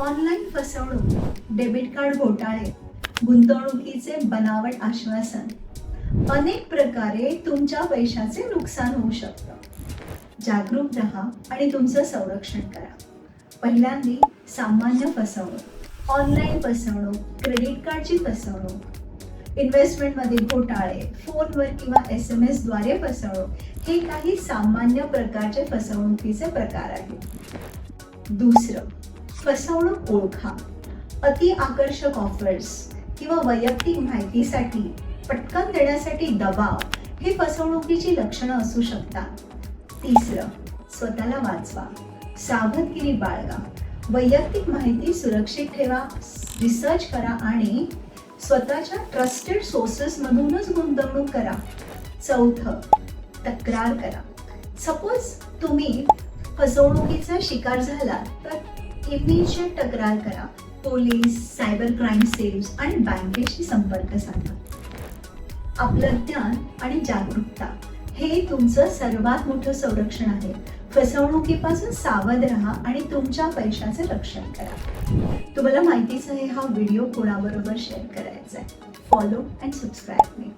Online फसवणूक debit card घोटाळे गुंतवणुकीचे बनावट आश्वासन अनेक प्रकारे तुमच्या पैशाचे नुकसान होऊ शकतं. जागरूक राहा आणि तुमचं संरक्षण करा. पहिल्यांदी सामान्य फसवणूक ऑनलाईन फसवणूक क्रेडिट कार्डची फसवणूक इन्व्हेस्टमेंटमध्ये घोटाळे फोनवर किंवा एस एम एसद्वारे फसवणूक हे काही सामान्य प्रकारचे फसवणुकीचे प्रकार आहेत. दुसरं फसवणूक ओळखा. अति आकर्षक ऑफर्स किंवा वैयक्तिक माहितीसाठी पटकन देण्यासाठी दबाव हे फसवणुकीची लक्षणं असू शकतात. तिसरं स्वतःला वाचवा. सावधगिरी बाळगा. वैयक्तिक माहिती सुरक्षित ठेवा रिसर्च करा आणि स्वतःच्या ट्रस्टेड सोर्सेसमधूनच गुंतवणूक करा. चौथं तक्रार करा. सपोज तुम्ही फसवणुकीचा शिकार झाला तर इमिजिएट तक्रार करा. पोलीस सायबर क्राईम सेल्स आणि बँकेशी संपर्क साधा. आपलं ज्ञान आणि जागरूकता हे तुमचं सर्वात मोठं संरक्षण आहे. फसवणुकीपासून सावध राहा आणि तुमच्या पैशाचे रक्षण करा. तुम्हाला माहितीच आहे हा व्हिडिओ कोणाबरोबर शेअर करायचा आहे. Follow and subscribe me